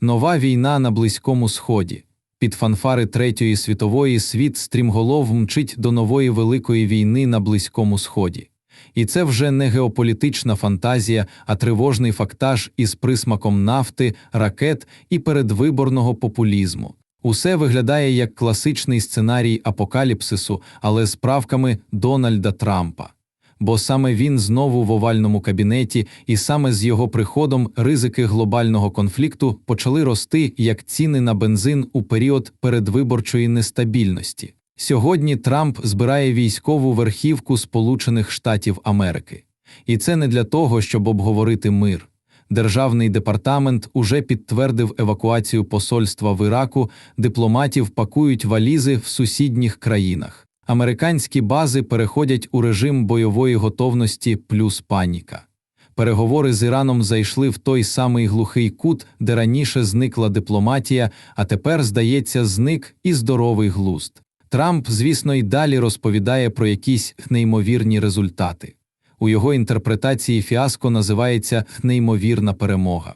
Нова війна на Близькому Сході. Під фанфари Третьої світової світ стрімголов мчить до нової великої війни на Близькому Сході. І це вже не геополітична фантазія, а тривожний фактаж із присмаком нафти, ракет і передвиборного популізму. Усе виглядає як класичний сценарій апокаліпсису, але з правками Дональда Трампа. Бо саме він знову в овальному кабінеті, і саме з його приходом ризики глобального конфлікту почали рости як ціни на бензин у період передвиборчої нестабільності. Сьогодні Трамп збирає військову верхівку Сполучених Штатів Америки. І це не для того, щоб обговорити мир. Державний департамент уже підтвердив евакуацію посольства в Іраку, дипломатів пакують валізи в сусідніх країнах. Американські бази переходять у режим бойової готовності плюс паніка. Переговори з Іраном зайшли в той самий глухий кут, де раніше зникла дипломатія, а тепер, здається, зник і здоровий глузд. Трамп, звісно, й далі розповідає про якісь неймовірні результати. У його інтерпретації фіаско називається неймовірна перемога.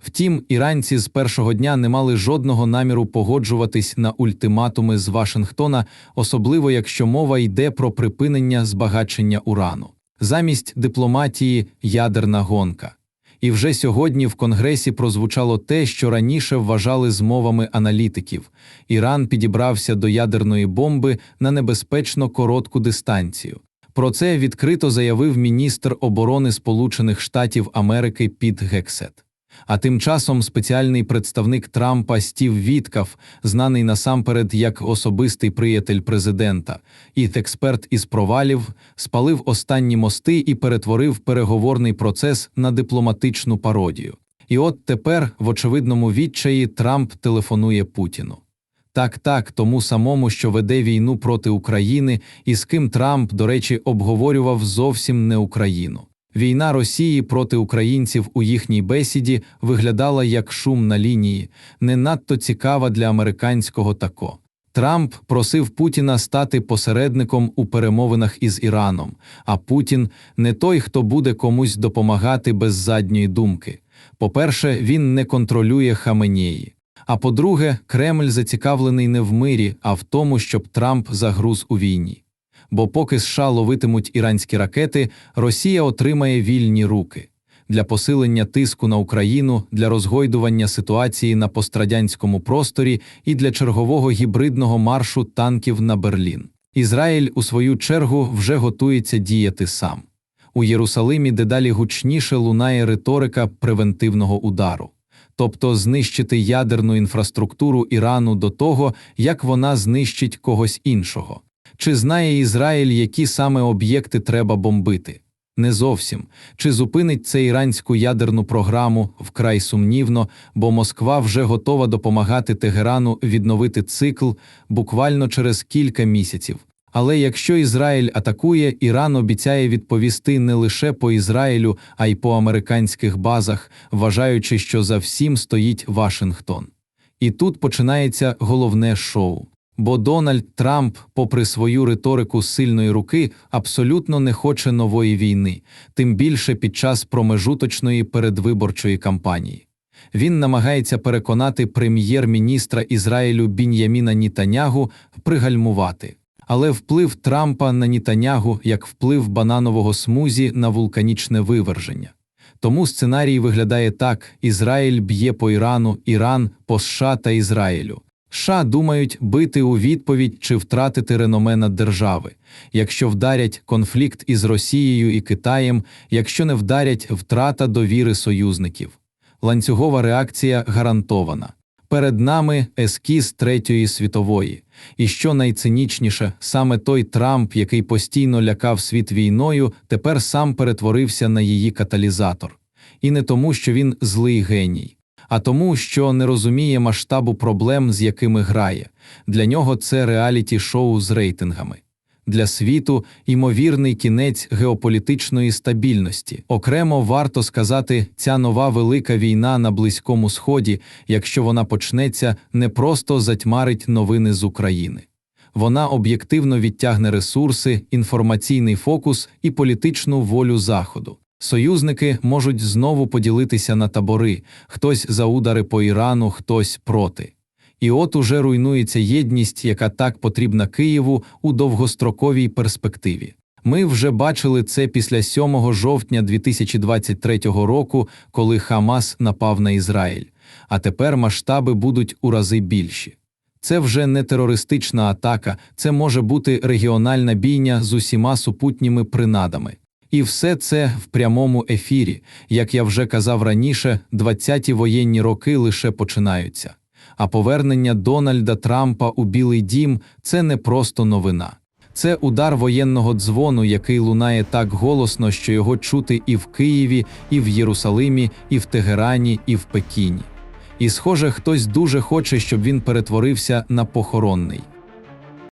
Втім, іранці з першого дня не мали жодного наміру погоджуватись на ультиматуми з Вашингтона, особливо якщо мова йде про припинення збагачення урану. Замість дипломатії ядерна гонка. І вже сьогодні в Конгресі прозвучало те, що раніше вважали змовами аналітиків. Іран підібрався до ядерної бомби на небезпечно коротку дистанцію. Про це відкрито заявив міністр оборони Сполучених Штатів Америки Піт Гексет. А тим часом спеціальний представник Трампа Стів Віткав, знаний насамперед як особистий приятель президента, і експерт із провалів, спалив останні мости і перетворив переговорний процес на дипломатичну пародію. І от тепер, в очевидному відчаї, Трамп телефонує Путіну. Так, так, тому самому, що веде війну проти України, і з ким Трамп, до речі, обговорював зовсім не Україну. Війна Росії проти українців у їхній бесіді виглядала як шум на лінії, не надто цікава для американського тако. Трамп просив Путіна стати посередником у перемовинах із Іраном, а Путін не той, хто буде комусь допомагати без задньої думки. По-перше, він не контролює Хаменєї. А по-друге, Кремль зацікавлений не в мирі, а в тому, щоб Трамп загруз у війні. Бо поки США ловитимуть іранські ракети, Росія отримає вільні руки для посилення тиску на Україну, для розгойдування ситуації на пострадянському просторі і для чергового гібридного маршу танків на Берлін. Ізраїль, у свою чергу, вже готується діяти сам. У Єрусалимі дедалі гучніше лунає риторика превентивного удару тобто знищити ядерну інфраструктуру Ірану до того, як вона знищить когось іншого. Чи знає Ізраїль, які саме об'єкти треба бомбити? Не зовсім. Чи зупинить це іранську ядерну програму вкрай сумнівно, бо Москва вже готова допомагати Тегерану відновити цикл буквально через кілька місяців. Але якщо Ізраїль атакує, Іран обіцяє відповісти не лише по Ізраїлю, а й по американських базах, вважаючи, що за всім стоїть Вашингтон. І тут починається головне шоу. Бо Дональд Трамп, попри свою риторику сильної руки, абсолютно не хоче нової війни, тим більше під час промежуточної передвиборчої кампанії. Він намагається переконати прем'єр-міністра Ізраїлю Бін'яміна Нітанягу пригальмувати. Але вплив Трампа на Нітанягу як вплив бананового смузі на вулканічне виверження. Тому сценарій виглядає так: Ізраїль б'є по Ірану, Іран по США та Ізраїлю. США думають бити у відповідь чи втратити реноме держави. Якщо вдарять конфлікт із Росією і Китаєм, якщо не вдарять втрата довіри союзників. Ланцюгова реакція гарантована. Перед нами ескіз Третьої світової. І що найцинічніше, саме той Трамп, який постійно лякав світ війною, тепер сам перетворився на її каталізатор. І не тому, що він злий геній, а тому, що не розуміє масштабу проблем, з якими грає. Для нього це реаліті шоу з рейтингами для світу ймовірний кінець геополітичної стабільності. Окремо варто сказати, ця нова велика війна на Близькому Сході, якщо вона почнеться, не просто затьмарить новини з України. Вона об'єктивно відтягне ресурси, інформаційний фокус і політичну волю Заходу. Союзники можуть знову поділитися на табори, хтось за удари по Ірану, хтось проти. І от уже руйнується єдність, яка так потрібна Києву у довгостроковій перспективі. Ми вже бачили це після 7 жовтня 2023 року, коли Хамас напав на Ізраїль, а тепер масштаби будуть у рази більші. Це вже не терористична атака, це може бути регіональна бійня з усіма супутніми принадами. І все це в прямому ефірі. Як я вже казав раніше, 20-ті воєнні роки лише починаються. А повернення Дональда Трампа у Білий Дім це не просто новина. Це удар воєнного дзвону, який лунає так голосно, що його чути і в Києві, і в Єрусалимі, і в Тегерані, і в Пекіні. І, схоже, хтось дуже хоче, щоб він перетворився на похоронний.